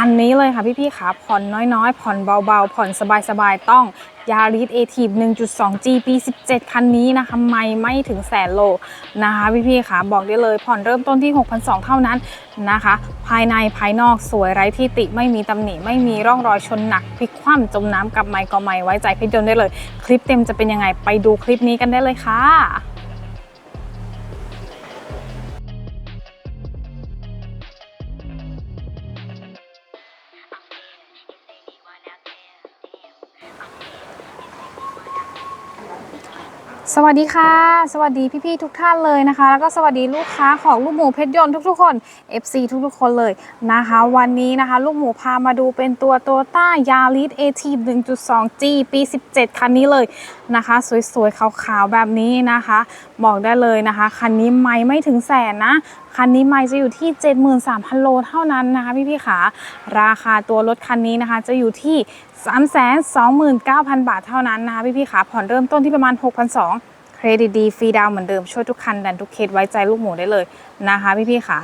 คันนี้เลยค่ะพี่ๆค่ะผ่อนน้อยๆ ผ่อนเบาๆ ผ่อนสบายๆ ต้องยาริสเอทีฟ 1.2G ปี 17 คันนี้นะคะไม่ไม่ถึงแสนโลนะคะพี่ๆค่ะบอกได้เลยผ่อนเริ่มต้นที่ 6,200 เท่านั้นนะคะ ภายในภายนอกสวยไร้ที่ติไม่มีตำหนิ ไม่มีร่องรอยชนหนักพลิกคว่ำจมน้ำกับไมค์ก็ไม่ไว้ใจพชรยนได้เลย คลิปเต็มจะเป็นยังไงไปดูคลิปนี้กันได้เลยค่ะ สวัสดีค่ะ สวัสดีพี่ๆทุกท่านเลยนะคะ แล้วก็สวัสดีลูกค้าของลูกหมูเพชรยนต์ทุกๆคน FC ทุกๆคนเลยนะคะ วันนี้นะคะ ลูกหมูพามาดูเป็นตัวโตต้ายาริสเอที 1.2G ปี 17 คันนี้เลยนะคะ สวยๆขาวๆแบบนี้นะคะ บอกได้เลยนะคะ คันนี้ไม่ไม่ถึงแสนนะ คันนี้ไม่จะอยู่ที่ 73,000 โลเท่านั้นนะคะพี่ๆขาราคาตัวรถคันนี้นะคะ จะอยู่ที่ 329,000 บาทเท่านั้นนะคะพี่ๆขาผ่อนเริ่มต้นที่ประมาณ 6,200 เครดิตดีฟรีดาวเหมือนเดิมช่วยทุกคันดันทุกเคสไว้ใจลูกหมูได้เลยนะคะพี่ๆขา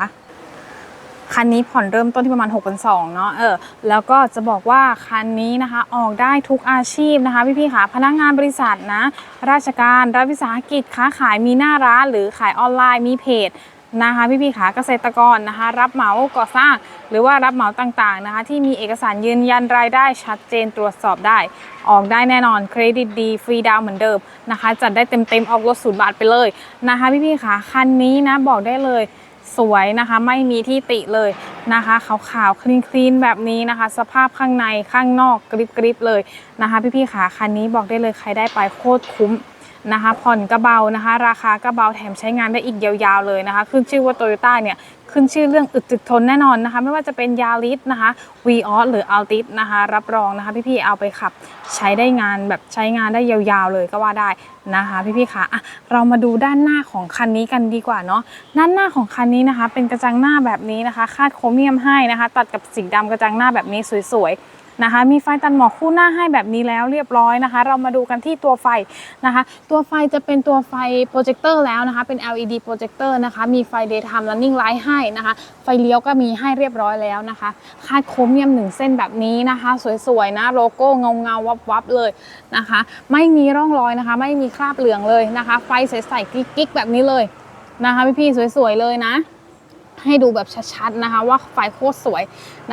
คันนี้ผ่อนเริ่มต้นที่ประมาณ6,200เนาะเออแล้วก็จะบอกว่าคันนี้นะคะออกได้ทุกอาชีพนะคะพี่ๆค่ะพนักงานบริษัทนะ ราชการรัฐวิสาหกิจค้าขายมีหน้าร้านหรือขายออนไลน์มีเพจ นะคะพี่ๆค่ะเกษตรกรนะคะ รับเหมาก่อสร้าง หรือว่ารับเหมาต่างๆนะคะ ที่มีเอกสารยืนยันรายได้ชัดเจนตรวจสอบได้ ออกได้แน่นอนเครดิตดีฟรีดาวเหมือนเดิมนะคะ จัดได้เต็มๆออกรถศูนย์บาทไปเลยนะคะ พี่ๆค่ะคันนี้นะบอกได้เลยสวยนะคะไม่มีที่ติเลยนะคะขาวๆคลีนๆแบบนี้นะคะ สภาพข้างในข้างนอกกริบกริบๆเลยนะคะ พี่ๆขาคันนี้บอกได้เลยใครได้ไปโคตรคุ้ม นะคะ ผ่อนกระเบานะคะ ราคากระเบาแถมใช้งานได้อีกยาวๆเลยนะคะ ขึ้นชื่อว่าโตโยต้าเนี่ยขึ้นชื่อเรื่องอึดจึกทนแน่นอนนะคะ ไม่ว่าจะเป็นยาริสนะคะวีออสหรืออัลติสนะคะ รับรองนะคะพี่ๆเอาไปขับ ใช้ได้งานแบบใช้งานได้ยาวๆเลยก็ว่าได้นะคะพี่ๆคะอะเรามาดูด้านหน้าของคันนี้กันดีกว่าเนาะด้านหน้าของคันนี้นะคะ เป็นกระจังหน้าแบบนี้นะคะ คาดโครเมียมให้นะคะ ตัดกับสีดำกระจังหน้าแบบนี้สวยๆ นะคะ มีไฟตัดหมอกคู่หน้าให้แบบนี้แล้วเรียบร้อยนะคะ เรามาดูกันที่ตัวไฟนะคะ ตัวไฟจะเป็นตัวไฟโปรเจคเตอร์แล้วนะคะ เป็น LED โปรเจคเตอร์นะคะ มีไฟ daytime running light ให้นะคะ ไฟเลี้ยวก็มีให้เรียบร้อยแล้วนะคะ คาดโครเมียมหนึ่งเส้นแบบนี้นะคะ สวยๆนะ โลโก้เงาเงาๆวับๆเลยนะคะ ไม่มีร่องรอยนะคะ ไม่มีคราบเหลืองเลยนะคะ ไฟใสๆกิ๊กๆแบบนี้เลยนะคะพี่ๆสวยๆเลยนะ ให้ดูแบบชัดๆนะคะ ว่าไฟโคตรสวย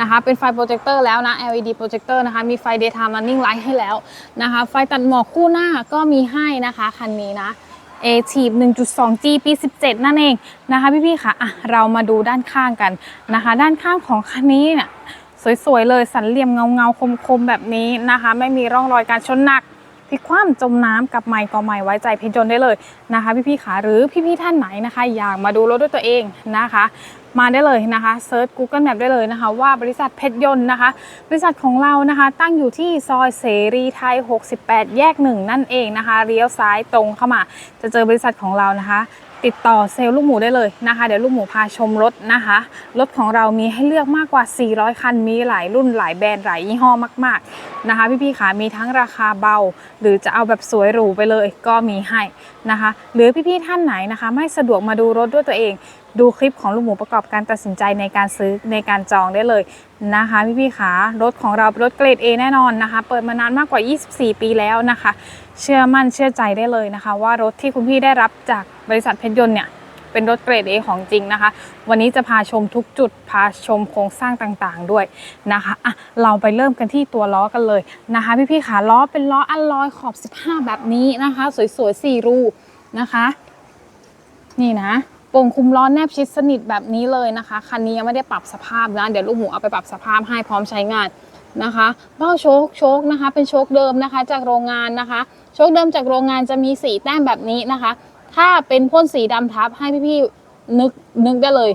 นะคะ เป็นไฟโปรเจคเตอร์แล้วนะ LED โปรเจคเตอร์นะคะ มีไฟ daytime running light ให้แล้วนะคะ ไฟตัดหมอกคู่หน้าก็มีให้นะคะคันนี้นะ a t i v 1.2G ปี 17 นั่นเองนะคะพี่ๆค่ะอะ เรามาดูด้านข้างกันนะคะ ด้านข้างของคันนี้เนี่ยสวยๆเลยสันเหลี่ยมเงาๆคมๆแบบนี้นะคะ ไม่มีร่องรอยการชนหนักพลิกคว่ำจมน้ำกับไมค์ก็ไม่ไว้ใจเพชรยนได้เลยนะคะ พี่ๆขาหรือพี่ๆท่านไหนนะคะ อยากมาดูรถด้วยตัวเองนะคะ มาได้เลยนะคะเซิร์ช Google Map ได้เลยนะคะ ว่าบริษัทเพชรยนต์นะคะ บริษัทของเรานะคะ ตั้งอยู่ที่ซอยเสรีไทย 68 แยกหนึ่งนั่นเองนะคะเลี้ยวซ้ายตรงเข้ามา จะเจอบริษัทของเรานะคะ ติดต่อเซลล์ลูกหมูได้เลยนะคะ เดี๋ยวลูกหมูพาชมรถนะคะ รถของเรามีให้เลือกมากกว่า 400 คัน มีหลายรุ่นหลายแบรนด์หลายยี่ห้อมาก ๆนะคะ พี่ๆขามีทั้งราคาเบา หรือจะเอาแบบสวยหรูไปเลยก็มีให้นะคะ หรือพี่ๆท่านไหนนะคะ ไม่สะดวกมาดูรถด้วยตัวเอง ดูคลิปของลูกหมูประกอบการตัดสินใจในการซื้อในการจองได้เลยนะคะ พี่ๆขารถของเราเป็นรถเกรด A แน่นอนนะคะ เปิดมานานมากกว่า 24 ปีแล้วนะคะ เชื่อมั่นเชื่อใจได้เลยนะคะ ว่ารถที่คุณพี่ได้รับจากบริษัทเพชรยนต์เนี่ยเป็นรถเกรด A ของจริงนะคะ วันนี้จะพาชมทุกจุด พาชมโครงสร้างต่างๆด้วยนะคะอะเราไปเริ่มกันที่ตัวล้อกันเลยนะคะ พี่ๆขาล้อเป็นล้ออัลลอยขอบ 15 แบบนี้นะคะ สวยๆ 4 รูนะคะ นี่นะโป่งคุมล้อแนบชิดสนิทแบบนี้เลยนะคะ คันนี้ยังไม่ได้ปรับสภาพนะ เดี๋ยวลูกหมูเอาไปปรับสภาพให้พร้อมใช้งานนะคะ เบ้าโชคโชคนะคะ เป็นโชคเดิมนะคะ จากโรงงานนะคะ โชคเดิมจากโรงงานจะมีสีแต้มแบบนี้นะคะ ถ้าเป็นพ่นสีดำทับให้พี่ๆนึกนึกได้เลย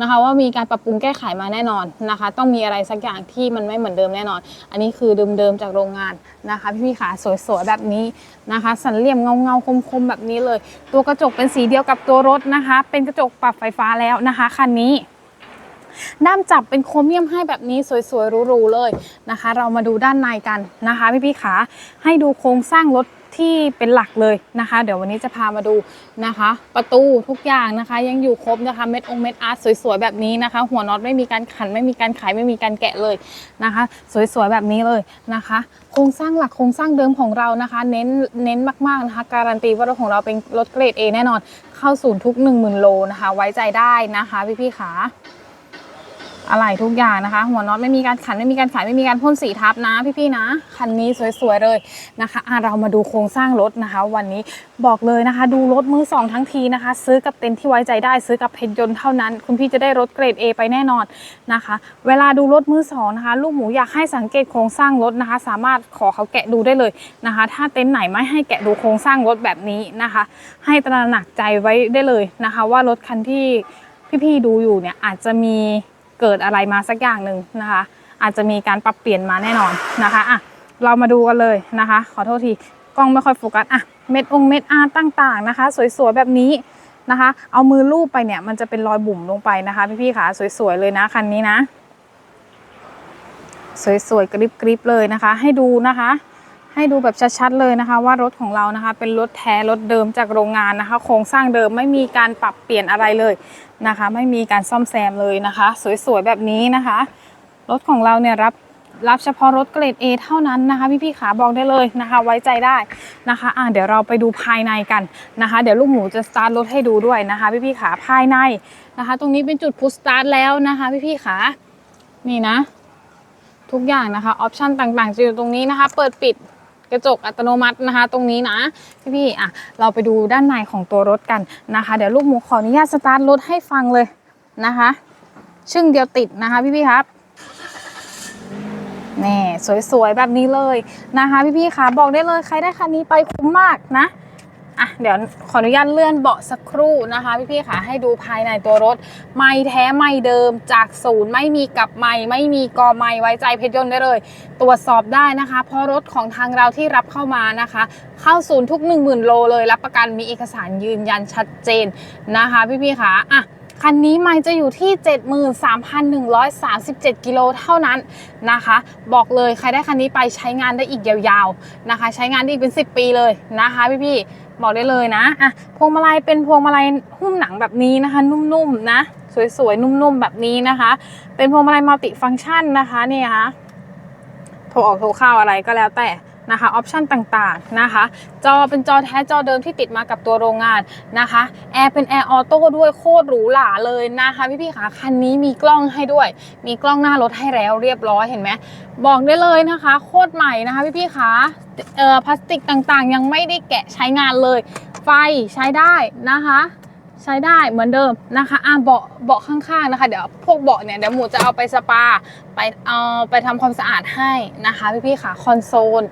นะคะ ว่ามีการปรับปรุงแก้ไขมาแน่นอนนะคะ ต้องมีอะไรสักอย่างที่มันไม่เหมือนเดิมแน่นอน อันนี้คือเดิมๆจากโรงงานนะคะ พี่ๆขาสวยๆแบบนี้นะคะ สันเหลี่ยมเงาๆคมๆแบบนี้เลย ตัวกระจกเป็นสีเดียวกับตัวรถนะคะ เป็นกระจกปรับไฟฟ้าแล้วนะคะคันนี้ ด้ามจับเป็นโครเมียมให้แบบนี้สวยๆหรูๆเลยนะคะ เรามาดูด้านในกันนะคะพี่ๆขาให้ดูโครงสร้างรถที่เป็นหลักเลยนะคะ เดี๋ยววันนี้จะพามาดูนะคะ ประตูทุกอย่างนะคะ ยังอยู่ครบนะคะเม็ดองเม็ดอาร์ตสวยๆแบบนี้นะคะ หัวน็อตไม่มีการขันไม่มีการขายไม่มีการแกะเลยนะคะ สวยๆแบบนี้เลยนะคะ โครงสร้างหลักโครงสร้างเดิมของเรานะคะ เน้นเน้นมากๆนะคะ การันตีว่ารถของเราเป็นรถเกรด A แน่นอน เข้าศูนย์ทุก 10,000โลนะคะ ไว้ใจได้นะคะพี่ๆขา อะไรทุกอย่างนะคะ หัวน็อตไม่มีการขันไม่มีการขายไม่มีการพ่นสีทับนะพี่ๆนะ คันนี้สวยๆเลยนะคะะเรามาดูโครงสร้างรถนะคะ วันนี้บอกเลยนะคะ ดูรถมือสองทั้งทีนะคะ ซื้อกับเต็นท์ที่ไว้ใจได้ซื้อกับเพชรยนต์เท่านั้น คุณพี่จะได้รถเกรด A ไปแน่นอนนะคะ เวลาดูรถมือสองนะคะ ลูกหมูอยากให้สังเกตโครงสร้างรถนะคะ สามารถขอเขาแกะดูได้เลยนะคะ ถ้าเต็นท์ไหนไม่ให้แกะดูโครงสร้างรถแบบนี้นะคะ ให้ตระหนักใจไว้ได้เลยนะคะ ว่ารถคันที่พี่ๆดูอยู่เนี่ยอาจจะมี เกิดอะไรมาสักอย่างหนึ่งนะคะ อาจจะมีการปรับเปลี่ยนมาแน่นอนนะคะอะเรามาดูกันเลยนะคะ ขอโทษทีกล้องไม่ค่อยโฟกัสอะเม็ดองเม็ดอาต่างๆนะคะ สวยๆแบบนี้นะคะ เอามือลูบไปเนี่ยมันจะเป็นรอยบุ๋มลงไปนะคะ พี่ๆค่ะสวยๆเลยนะคันนี้นะ สวยๆกริบๆเลยนะคะ ให้ดูนะคะ ให้ดูแบบชัดๆเลยนะคะว่ารถของเรานะคะ เป็นรถแท้รถเดิมจากโรงงานนะคะ โครงสร้างเดิมไม่มีการปรับเปลี่ยนอะไรเลยนะคะ ไม่มีการซ่อมแซมเลยนะคะ สวยๆแบบนี้นะคะ รถของเราเนี่ยรับรับเฉพาะรถเกรด A เท่านั้นนะคะพี่ๆขาบอกได้เลยนะคะ ไว้ใจได้นะคะอะเดี๋ยวเราไปดูภายในกันนะคะ เดี๋ยวลูกหมูจะสตาร์ทรถให้ดูด้วยนะคะพี่ๆขาภายในนะคะ ตรงนี้เป็นจุดพุชสตาร์ทแล้วนะคะพี่ๆขานี่นะ ทุกอย่างนะคะออปชันต่างๆจะอยู่ตรงนี้นะคะ เปิดปิด กระจกอัตโนมัตินะคะ ตรงนี้นะพี่พี่อะเราไปดูด้านในของตัวรถกันนะคะ เดี๋ยวลูกหมูขออนุญาตสตาร์ทรถให้ฟังเลยนะคะ ชึ่งเดียวติดนะคะพี่พี่ครับนี่สวยๆแบบนี้เลยนะคะ พี่พี่คะบอกได้เลยใครได้คันนี้ไปคุ้มมากนะ อะเดี๋ยวขออนุญาตเลื่อนเบาะสักครู่นะคะพี่ๆคะให้ดูภายในตัวรถ ไม่แท้ไม่เดิมจากศูนย์ไม่มีกับไม่ไม่มีกอไม่ไว้ใจเพชรยนต์ได้เลย ตรวจสอบได้นะคะ เพราะรถของทางเราที่รับเข้ามานะคะ เข้าศูนย์ทุก 1 0,000 โลเลย รับประกันมีเอกสารยืนยันชัดเจนนะคะพี่ๆคะอะคันนี้ไม่จะอยู่ที่ 73,137 กิโลเท่านั้นนะคะ บอกเลยใครได้คันนี้ไปใช้งานได้อีกยาวๆนะคะ ใช้งานได้อีกเป็น 10 ปีเลยนะคะพี่ๆ บอกได้เลยนะอะพวงมาลัยเป็นพวงมาลัยหุ้มหนังแบบนี้นะคะ นุ่มๆนะ สวยๆ นุ่มๆ แบบนี้นะคะ เป็นพวงมาลัยมัลติฟังก์ชันนะคะนี่ค่ะโทรออกโทรเข้าอะไรก็แล้วแต่ นะคะออปชันต่างๆนะคะจอเป็นจอแท้จอเดิมที่ติดมากับตัวโรงงานนะคะแอร์เป็นแอร์ออโต้ด้วยโคตรหรูหราเลยนะคะพี่ๆคะคันนี้มีกล้องให้ด้วย มีกล้องหน้ารถให้แล้วเรียบร้อยเห็นไหมบอกได้เลยนะคะ โคตรใหม่นะคะพี่ๆคะเอ่อพลาสติกต่างๆ ยังไม่ได้แกะใช้งานเลย ไฟใช้ได้นะคะ ใช้ได้เหมือนเดิมนะคะอะเบาะเบาะข้างๆนะคะ เดี๋ยวพวกเบาะเนี่ยเดี๋ยวหมูจะเอาไปสปาไปเอาไปทำความสะอาดให้นะคะพี่ๆค่ะคอนโซล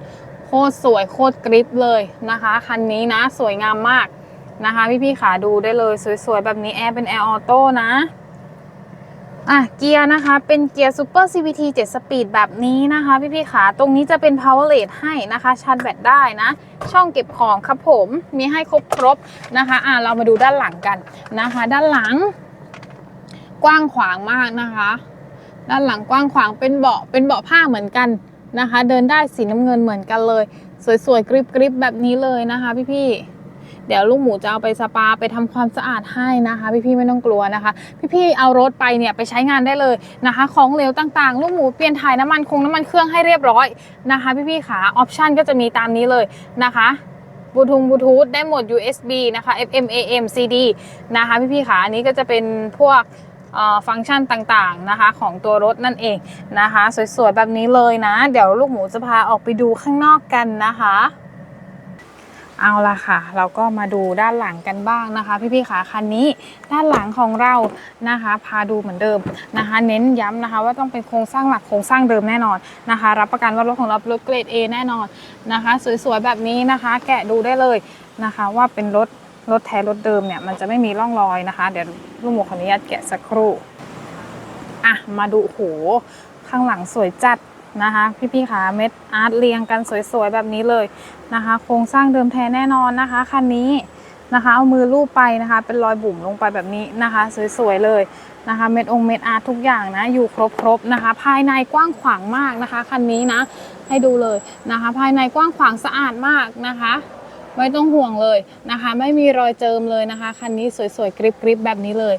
โคตรสวยโคตรกริปเลยนะคะ คันนี้นะสวยงามมากนะคะ พี่ๆค่ะดูได้เลยสวยๆ แบบนี้แอร์เป็นแอร์ออโต้นะ อะเกียร์นะคะ เป็นเกียร์ Super CVT 7 สปีดแบบนี้นะคะพี่ๆขา ตรงนี้จะเป็น power l a d ให้นะคะชาร์จแบตได้นะ ช่องเก็บของครับผมมีให้ครบครบนะคะอะเรามาดูด้านหลังกันนะคะ ด้านหลัง กว้างขวางมากนะคะ ด้านหลังกว้างขวางเป็นเบาะเป็นเบาะผ้าเหมือนกันนะคะ เดินได้สีน้ำเงินเหมือนกันเลย สวยๆกริบๆแบบนี้เลยนะคะ พี่ๆ เดี๋ยวลูกหมูจะเอาไปสปาไปทำความสะอาดให้นะคะ พี่ๆไม่ต้องกลัวนะคะ พี่ๆเอารถไปเนี่ยไปใช้งานได้เลยนะคะ ของเหลวต่างๆ ลูกหมูเปลี่ยนถ่ายน้ำมันคงน้ำมันเครื่องให้เรียบร้อยนะคะ พี่ๆขาออปชันก็จะมีตามนี้เลยนะคะบลูทูธบลูทูธได้หมด USB นะคะ FM AM CD นะคะพี่ๆขาอันนี้ก็จะเป็นพวกเอ่อฟังก์ชันต่างๆนะคะของตัวรถนั่นเองนะคะ สวยๆ แบบนี้เลยนะ เดี๋ยวลูกหมูจะพาออกไปดูข้างนอกกันนะคะ เอาละค่ะ เราก็มาดูด้านหลังกันบ้างนะคะ พี่ๆขาคันนี้ด้านหลังของเรานะคะ พาดูเหมือนเดิมนะคะ เน้นย้ำนะคะ ว่าต้องเป็นโครงสร้างหลักโครงสร้างเดิมแน่นอนนะคะ รับประกันว่ารถของเราเป็นรถเกรด A แน่นอนนะคะ สวยๆแบบนี้นะคะ แกะดูได้เลยนะคะ ว่าเป็นรถรถแท้รถเดิมเนี่ยมันจะไม่มีร่องรอยนะคะ เดี๋ยวลูกหมูขออนุญาตแกะสักครู่อะมาดูโหข้างหลังสวยจัด นะคะ พี่ๆขาเม็ดอาร์ตเรียงกันสวยๆแบบนี้เลยนะคะ โครงสร้างเดิมแท้แน่นอนนะคะคันนี้นะคะเอามือลูบไปนะคะ เป็นรอยบุ๋มลงไปแบบนี้นะคะ สวยๆเลยนะคะเม็ดองค์เม็ดอาร์ตทุกอย่างนะอยู่ครบๆนะคะ ภายในกว้างขวางมากนะคะคันนี้นะให้ดูเลยนะคะ ภายในกว้างขวางสะอาดมากนะคะไม่ต้องห่วงเลยนะคะ ไม่มีรอยเจิมเลยนะคะคันนี้สวยๆกริบๆแบบนี้เลย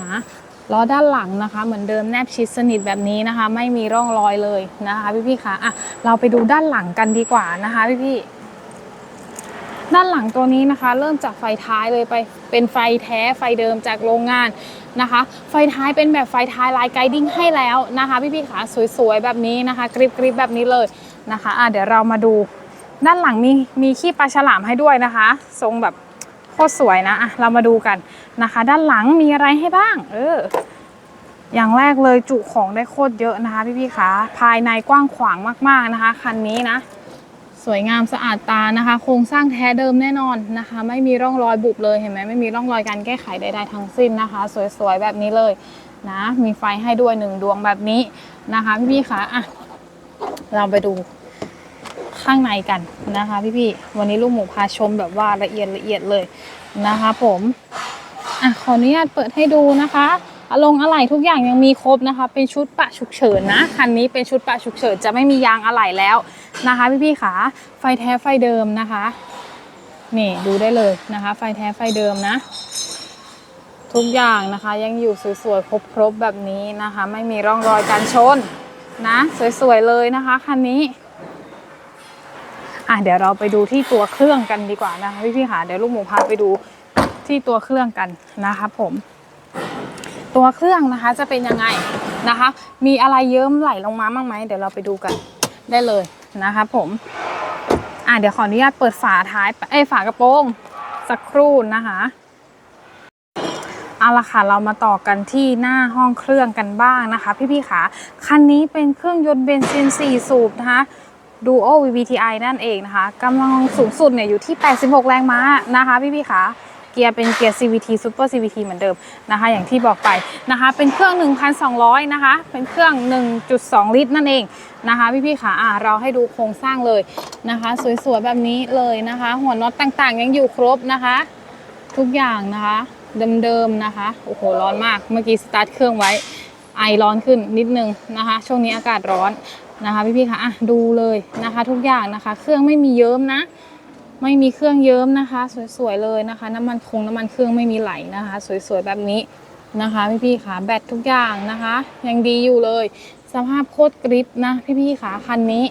นะ ล้อด้านหลังนะคะ เหมือนเดิมแนบชิดสนิทแบบนี้นะคะ ไม่มีร่องรอยเลยนะคะ พี่ๆคะอะเราไปดูด้านหลังกันดีกว่านะคะพี่ๆด้านหลังตัวนี้นะคะ เริ่มจากไฟท้ายเลยไปเป็นไฟแท้ไฟเดิมจากโรงงานนะคะ ไฟท้ายเป็นแบบไฟท้ายลายไกดิ้งให้แล้วนะคะ พี่ๆคะสวยๆแบบนี้นะคะกริบๆแบบนี้เลยนะคะอะเดี๋ยวเรามาดู ด้านหลังมีมีขี้ปลาฉลามให้ด้วยนะคะ ทรงแบบ คตรสวยนะอะเรามาดูกันนะคะ ด้านหลังมีอะไรให้บ้าง เออ อย่างแรกเลยจุของได้โคตรเยอะนะคะพี่ๆคะภายในกว้างขวางมากๆนะคะ คันนี้นะ สวยงามสะอาดตานะคะ โครงสร้างแท้เดิมแน่นอนนะคะ ไม่มีร่องรอยบุบเลยเห็นไหมไม่มีร่องรอยการแก้ไขใดๆทั้งสิ้นนะคะ สวยๆแบบนี้เลยนะ มีไฟให้ด้วยหนึ่งดวงแบบนี้นะคะ พี่ๆคะอะเราไปดู ข้างในกันนะคะ พี่ๆวันนี้ลูกหมูพาชมแบบว่าละเอียดละเอียดเลยนะคะผมอะขออนุญาตเปิดให้ดูนะคะอลงอะไหล่ทุกอย่างยังมีครบนะคะ เป็นชุดปะฉุกเฉินนะคันนี้เป็นชุดปะฉุกเฉินจะไม่มียางอะไหล่แล้วนะคะ พี่ๆขาไฟแท้ไฟเดิมนะคะนี่ดูได้เลยนะคะ ไฟแท้ไฟเดิมนะ ทุกอย่างนะคะยังอยู่สวยๆครบๆแบบนี้นะคะ ไม่มีร่องรอยการชนนะ สวยๆเลยนะคะคันนี้ อะเดี๋ยวเราไปดูที่ตัวเครื่องกันดีกว่านะคะพี่พี่ๆค่ะเดี๋ยวลูกหมูพาไปดูที่ตัวเครื่องกันนะคะผม ตัวเครื่องนะคะจะเป็นยังไงนะคะ มีอะไรเยิ้มไหลลงมาบ้างไหมเดี๋ยวเราไปดูกันได้เลยนะคะผมอะเดี๋ยวขออนุญาตเปิดฝาท้ายเอ้ฝากระโปรงสักครู่นะคะเอาละค่ะเรามาต่อกันที่หน้าห้องเครื่องกันบ้างนะคะ พี่พี่ๆค่ะคันนี้เป็นเครื่องยนต์เบนซิน4สูบนะคะ Duo VVTi นั่นเองนะคะกำลังสูงสุดเนี่ยอยู่ที่ 86 แรงม้านะคะพี่พี่ๆคะเกียร์เป็นเกียร์ CVT Super CVT เหมือนเดิมนะคะ อย่างที่บอกไปนะคะ เป็นเครื่อง 1,200 นะคะ เป็นเครื่อง 1.2 ลิตรนั่นเองนะคะ พี่พี่ๆคะอะเราให้ดูโครงสร้างเลยนะคะ สวยๆ แบบนี้เลยนะคะ หัวน็อตต่างๆ ยังอยู่ครบนะคะ ทุกอย่างนะคะ เดิมๆนะคะ โอ้โห ร้อนมากเมื่อกี้สตาร์ทเครื่องไว้ไอร้อนขึ้นนิดนึงนะคะ ช่วงนี้อากาศร้อน นะคะพี่ๆคะอะดูเลยนะคะ ทุกอย่างนะคะ เครื่องไม่มีเยิ้มนะ ไม่มีเครื่องเยิ้มนะคะ สวยๆเลยนะคะ น้ำมันคงน้ำมันเครื่องไม่มีไหลนะคะ สวยๆแบบนี้นะคะพี่ๆคะแบตทุกอย่างนะคะ ยังดีอยู่เลย สภาพโคตรกริปนะพี่ๆคะคันนี้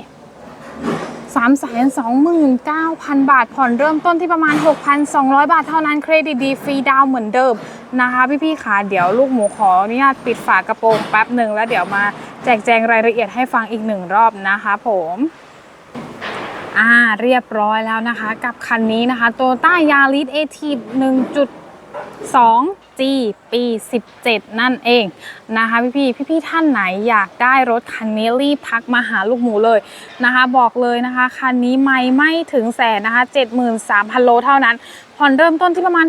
329,000 บาทผ่อนเริ่มต้นที่ประมาณ 6,200 บาทเท่านั้นเครดิตดีฟรีดาวเหมือนเดิมนะคะ พี่ๆค่ะเดี๋ยวลูกหมูขออนุญาตปิดฝากระโปรงแป๊บหนึ่งแล้วเดี๋ยวมา จกแจงรายละเอียดให้ฟังอีกหนึ่งรอบนะคะผมอ่าเรียบร้อยแล้วนะคะ กับคันนี้นะคะโตต้ายาริสเอที1.2 G ปี 17 นั่นเองนะคะพี่พี่พี่พี่ท่านไหนอยากได้รถคันนี้รีบทักมาหาลูกหมูเลยนะคะ บอกเลยนะคะ คันนี้ไม่ไม่ถึงแสนนะคะ 73,000 โลเท่านั้น ผ่อนเริ่มต้นที่ประมาณ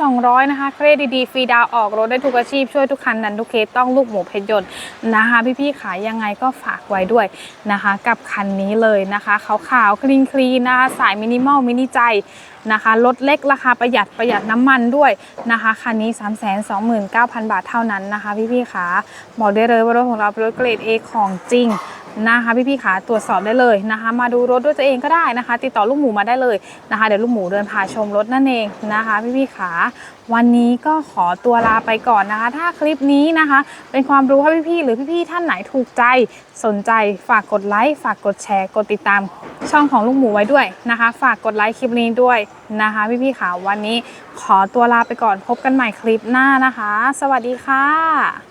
6,200 นะคะ เครดิตดีฟรีดาวออกรถได้ทุกอาชีพ ช่วยทุกคันดันทุกเคสต้องลูกหมูเพชรยนต์นะคะ พี่ๆขายยังไงก็ฝากไว้ด้วยนะคะ กับคันนี้เลยนะคะขาวๆคลีนคลีนนะคะสายมินิมอลมินิใจนะคะรถเล็กราคาประหยัดประหยัดน้ำมันด้วยนะคะคันนี้ 329,000 บาทเท่านั้นนะคะ พี่ๆขาบอกได้เลยว่ารถของเราเป็นรถเกรด A ของจริง นะคะพี่พี่ๆขาตรวจสอบได้เลยนะคะ มาดูรถด้วยตัวเองก็ได้นะคะ ติดต่อลูกหมูมาได้เลยนะคะ เดี๋ยวลูกหมูเดินพาชมรถนั่นเองนะคะ พี่พี่ๆขาวันนี้ก็ขอตัวลาไปก่อนนะคะ ถ้าคลิปนี้นะคะ เป็นความรู้ให้พี่พี่ๆหรือพี่พี่ๆท่านไหนถูกใจสนใจฝากกดไลค์ฝากกดแชร์ กดติดตามช่องของลูกหมูไว้ด้วยนะคะ ฝากกดไลค์คลิปนี้ด้วยนะคะ พี่พี่ๆขาวันนี้ขอตัวลาไปก่อนพบกันใหม่คลิปหน้านะคะ สวัสดีค่ะ